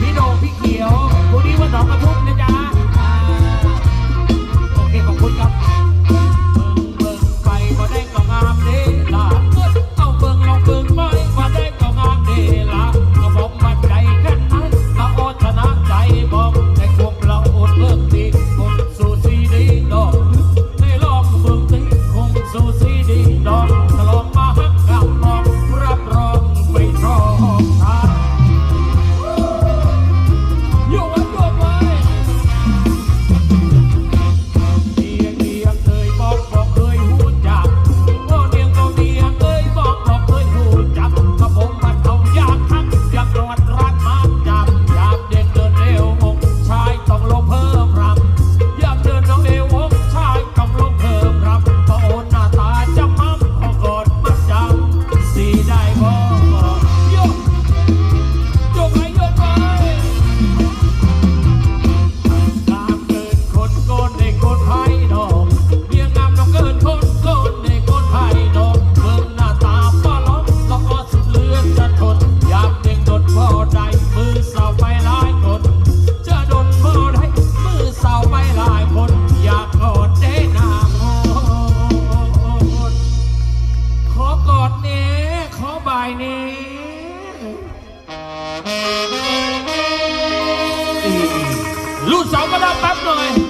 พี่โดงพี่เขียวผู้นี้ว่าหนองกระทุ่มนะจ๊ะอ่าโอเคขอบคุณครับเบิ่งเบิ่งไปบ่ได้ก็งามเด้ล่ะเอาเบิ่งลองเบิ่งไปบ่ได้ก็งามเด้ล่ะก็บอกมั่นใจแค่นั้นก็อดชนะใจบอกแต่พวกเราอดเบิ่งดีคนสู่สีดีดอกได้ลองเบิ่งดีคงสู่สีดีดอกถ้าลองายนี้ลูกสาวมาดับแป๊บหน่อย